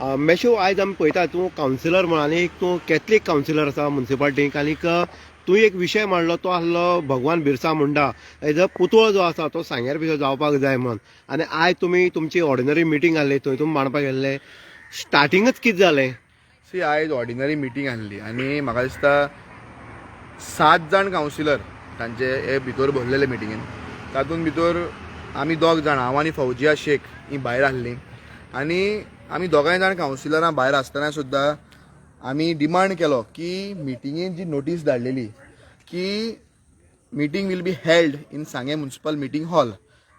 मेशो आयज आमी पळयता तूं कावन्सिलर म्हण आनी तूं कॅथलीक कावन्सिलर आसा मुन्सिपाल्टीक आनीक तूं एक विशय मांडलो तो आसलो भगवान बिरसा मुंडा हेजो पुतळो जो आसा तो सांग्यार भितर जावपाक जाय म्हण. आनी आयज तुमी तुमची ऑर्डिनरी मिटींग आसली थंय तुमी मांडपाक गेल्ले. स्टार्टिंगच कितें जालें सी आयज ऑर्डिनरी मिटींग आसली आनी म्हाका दिसता सात जाण कावन्सिलर तांचे हे भितर भरलेले मिटिंगेन तातूंत भितर आमी दोग जाण हांव आनी फौजिया शेख ही भायर आसली. आनी आमी दोगांय जाण कावन्सिलरां भायर आसतना सुद्दां आमी डिमांड केलो की मिटिंगेन जी नोटीस धाडलेली की meeting will be held in Sanguem municipal meeting hall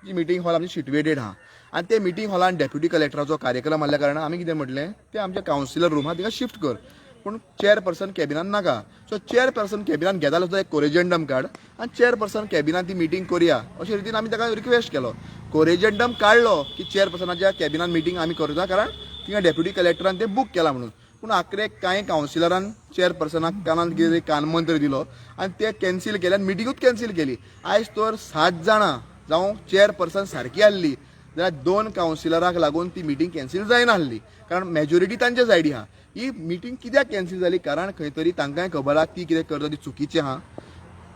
G meeting hall आमची सिट्युएटेड आहा आनी ते मिटींग हॉलान डेप्युटी कलेक्टराचो कार्यक्रम आसल्या कारणान आमी कितें म्हटलें? ते आमच्या कावन्सिलर रुमात तिका शिफ्ट कर. पूण चेअर पर्सन कॅबिनान नाका. सो चेअर पर्सन कॅबिनान घेतालो सुद्दां एक कोरेजेंडम काड आनी चेअर पर्सन कॅबिनान ती मिटींग करुया. अशे रितीन आमी ताका रिक्वेस्ट केलो. कोरेजेंडम काडलो की चेअरपर्सनाच्या पर्सनाच्या कॅबिनान मिटींग आमी करता कारण थिंगा डेप्युटी कलेक्टरान ते बूक केला म्हणून. पूण आखरे कांय कावन्सिलरान चेअरपर्सनाक पर्सनाक कानान कितें कानमंत्र दिलो. आनी ते कॅन्सील केले आनी मिटींगूच कॅन्सील केली. आयज तर सात जाणां जावं चेअरपर्सन सारकी आसली जाल्यार दोन कावन्सिलराक लागून ती मिटींग कॅन्सील जायनासली कारण मेजॉरिटी तांच्या सायडी आहा ही मिटींग कित्याक कॅन्सील जाली कारण खंय तरी तांकांय खबर आहा ती कितें करता ती चुकीचें आहा.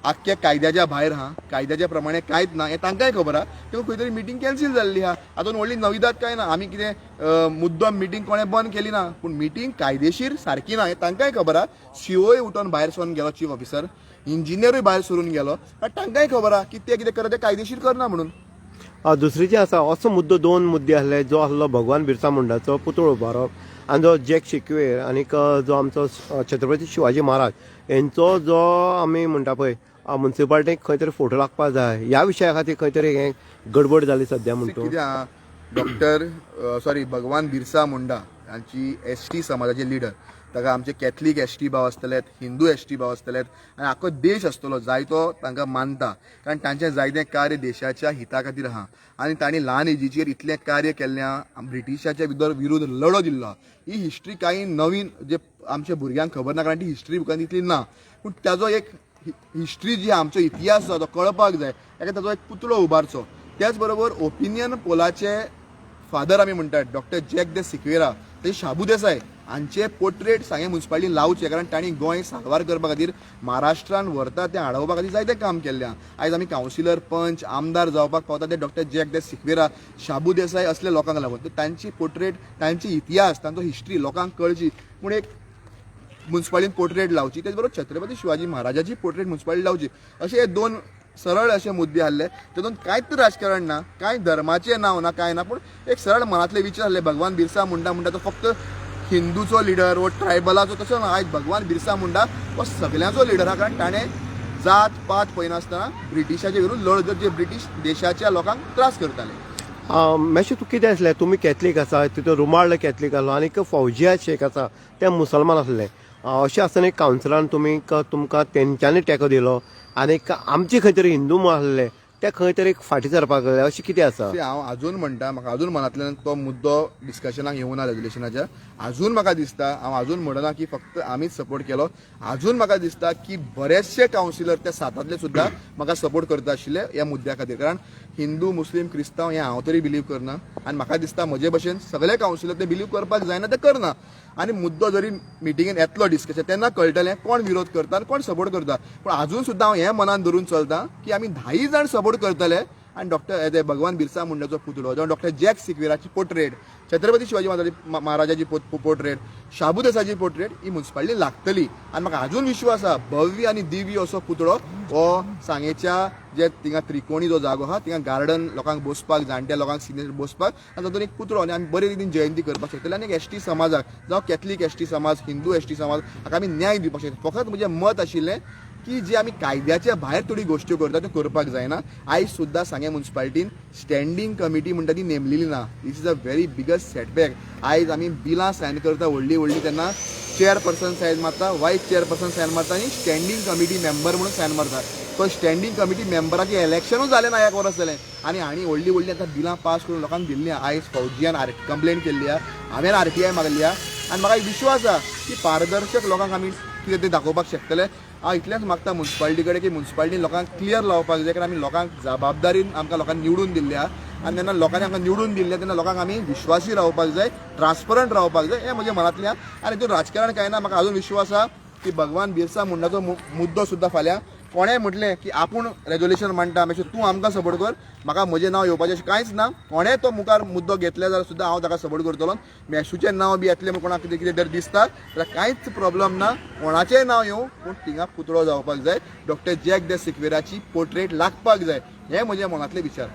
आख्ख्या कायद्याच्या भायर हा. कायद्याच्या प्रमाणे कांयच ना हें तांकांय खबर आहा किंवा खंय तरी मिटींग कॅन्सील जाल्ली आहा हातून व्हडली नविदात काय ना आमी कितें मुद्दम मिटींग कोणें बंद केली ना पूण मिटींग कायदेशीर सारकी ना हें तांकांय खबर आहा सीओय उठोन भायर सरून गेलो चीफ ऑफिसर इंजिनियरूय भायर सरून गेलो. आनी तांकांय खबर आहा की ते कितें करता ते कायदेशीर करना म्हणून. अ, दुसरी आसा असो मुद्दो दोन मुद्दे आहले जो आसलो भगवान बिरसा मुंडाचो पुतळो उबारप आनी जो जॅक शिकवेर आनीक जो आमचो छत्रपती शिवाजी महाराज हेंचो जो आमी म्हणटा पळय मुन्सिपाल्टीक खंय तरी फोटो लागपाक जाय. ह्या विशया खातीर खंय तरी हें गडबड जाली सद्या म्हणटा कितें आहा डॉक्टर सॉरी भगवान बिरसा मुंडा हांची एस टी समाजाचे लिडर ताका आमचे कॅथलीक एस टी भाव आसतलेत हिंदू एस टी भाव आसतलेत आनी आख्खो देश आसतलो जायतो तांकां मानता. कारण तांचें जायतें कार्य देशाच्या हिता खातीर आहा आनी तांणी ल्हान एजीचेर इतलें कार्य केल्लें ब्रिटिशाच्या भितर विरुद्ध लढो दिल्लो. ही हिस्ट्री कांय नवीन जे आमच्या भुरग्यांक खबर ना कारण ती हिस्ट्री बुकान इतली ना. पूण ताजो एक हिस्ट्री जी आमचो इतिहास आसा तो कळपाक जाय. ताका ताजो एक पुतळो उबारचो त्याच बरोबर ओपिनियन पोलाचे फादर आमी म्हणटात डॉक्टर जॅक दे सिक्वेरा. ते शाबू देसाय हांचे पोर्ट्रेट सांगे म्युन्सिपाल्टी लावचे कारण तांणी गोंय साल्वार करपा खातीर महाराष्ट्रान व्हरता तें हाडोवपा खातीर जायतें काम केल्लें आयज आमी कावन्सिलर पंच आमदार जावपाक पावता ते डॉक्टर जॅक दे सिक्वेरा शाबू देसाय असले लोकांक लागून. तांची पोर्ट्रेट तांची इतिहास तांचो हिस्ट्री लोकांक कळची. पूण एक म्युन्सिपाल्टीन पोर्ट्रेट लावची. तेच बरोबर छत्रपती शिवाजी महाराजाची पोर्ट्रेट म्युन्सिपाल्टी लावची. असे हे दोन सरळ अशे मुद्दे आसले तातूंत कांयच राजकारण ना कांय धर्माचें नांव ना कांय ना पूण एक सरळ मनातले विचार आसले भगवान बिरसा मुंडा म्हणटा तो फक्त हिंदूचो लिडर वो ट्रायबलाचो तसो ना आयज भगवान बिरसा मुंडा हो सगळ्यांचो लिडर हा. कारण ताणें जात पात पळयनासतना ब्रिटिशाचे विरुद्ध लढ जे ब्रिटीश देशाच्या लोकांक त्रास करताले मातशें तूं कितें आसलें? तुमी कॅथलीक आसा तितून रुमाळ कॅथलीक आसलो आनीक फौजिया शेख आसा ते मुसलमान आसले. अशें आसतना एक कावन्सिलान तुमी तुमकां तेंच्यांनी तेंको दिलो आनी आमचे खंय तरी हिंदू म्हूण आसले ते खंय तरी फाटीं सरपाक लागले अशें कितें आसा? हांव अजून म्हणटा म्हाका अजून मनांतल्यान तो मुद्दो डिस्कशनाक येवना रेजुलेशनाच्या अजून म्हाका दिसता हांव अजून म्हणना की फक्त आमीच सपोर्ट केलो. अजून म्हाका दिसता की बरेचशे कावन्सिलर त्या सातांतले सुद्दां म्हाका सपोर्ट करता आशिल्ले ह्या मुद्द्या खातीर. कारण हिंदू मुस्लीम क्रिस्तांव हें हांव तरी बिलीव करना आनी म्हाका दिसता म्हजे भशेन सगळे कावन्सिलर ते बिलीव करपाक जायना ते करना आनी मुद्दो जरी मिटिंगेन येतलो डिस्कशन तेन्ना कळटलें कोण विरोध करता आनी कोण सपोर्ट करता. पूण आजून सुद्दां हांव हें मनान धरून चलता की आमी धायी जाण सपोर्ट करतले आनी डॉक्टर भगवान बिरसा मुंडाचो पुतळो जावं डॉक्टर जॅक सिक्वेराची पोर्ट्रेट छत्रपती शिवाजी महाराजाची महाराजाची पोर्ट्रेट शाबुदेसाची पोर्ट्रेट ही म्युन्सिपाल्टी लागतली. आनी म्हाका अजून विश्वास आहा भव्य आनी दिव्य असो पुतळो हो सांगेच्या जे थिंगा त्रिकोणी जो जागो आहा थिंगा गार्डन लोकांक बसपाक जाणट्या लोकांक सिनियर बसपाक आनी तातूंत एक पुतळो आनी आमी बरे रितीन जयंती करपाक शकतले. आनी एक एस टी समाजाक जावं कॅथलीक एस टी समाज हिंदू एस टी समाज हाका आमी न्याय दिवपाक शकता फकत म्हजें मत आशिल्लें की जे आमी कायद्याच्या भायर थोडी गोश्ट्यो करता त्यो करपाक जायना. आयज सुद्दां सांगें म्युन्सिपाल्टीन स्टँडींग कमिटी म्हणटा ती नेमलेली ना. This is a very biggest setback आयज आमी बिलां सायन करता व्हडली व्हडली तेन्ना चेअरपर्सन सायन मारता वायस चेअरपर्सन सायन मारता आनी स्टँडींग कमिटी मेंबर म्हणून सायन मारता. तो स्टँडींग कमिटी मेंबराचें इलेक्शनूच जालें ना एक वर्स जालें आनी हांणी व्हडली व्हडली आतां बिलां पास करून लोकांक दिल्ली आयज फौजियान आर कंप्लेन केल्ली आहा. हांवें आर टी आय मागली आहा. आनी म्हाका एक विश्वास आहा की पारदर्शक लोकांक आमी कितें तें दाखोवपाक शकतले हांव इतलेंच मागता म्युन्सिपाल्टी कडेन की म्युन्सिपाल्टी लोकांक क्लियर लावपाक जाय. कारण आमी लोकांक जबाबदारीन आमकां लोकांनी निवडून दिल्ल्या आनी जेन्ना लोकांनी आमकां निवडून दिल्ले तेन्ना लोकांक आमी विश्वासी रावपाक जाय ट्रान्सपरंट रावपाक जाय हें म्हजें मनांतल्यान. आनी हितून राजकारण कांय ना म्हाका अजून विश्वास आसा की भगवान बिरसा मुंडाचो मु- मुद्दो सुद्दां फाल्यां कोणें म्हटलें की आपूण रेजोल्युशन मांडटा मातशें तूं आमकां सपोर्ट कर. म्हाका म्हजें नांव येवपाचें अशें कांयच ना. कोणें तो मुखार मुद्दो घेतले जाल्यार सुद्दां हांव ताका सपोर्ट करतलो. मेशूचें नांव बी येतलें म्हण कोणाक कितें कितें जर दिसता. जाल्यार कांयच प्रॉब्लम ना. कोणाचेंय नांव येवं पूण थिंगा पुतळो जावपाक जाय. डॉक्टर जॅक द सिक्वेराची पोर्ट्रेट लागपाक जाय. हे म्हजे मनांतले विचार.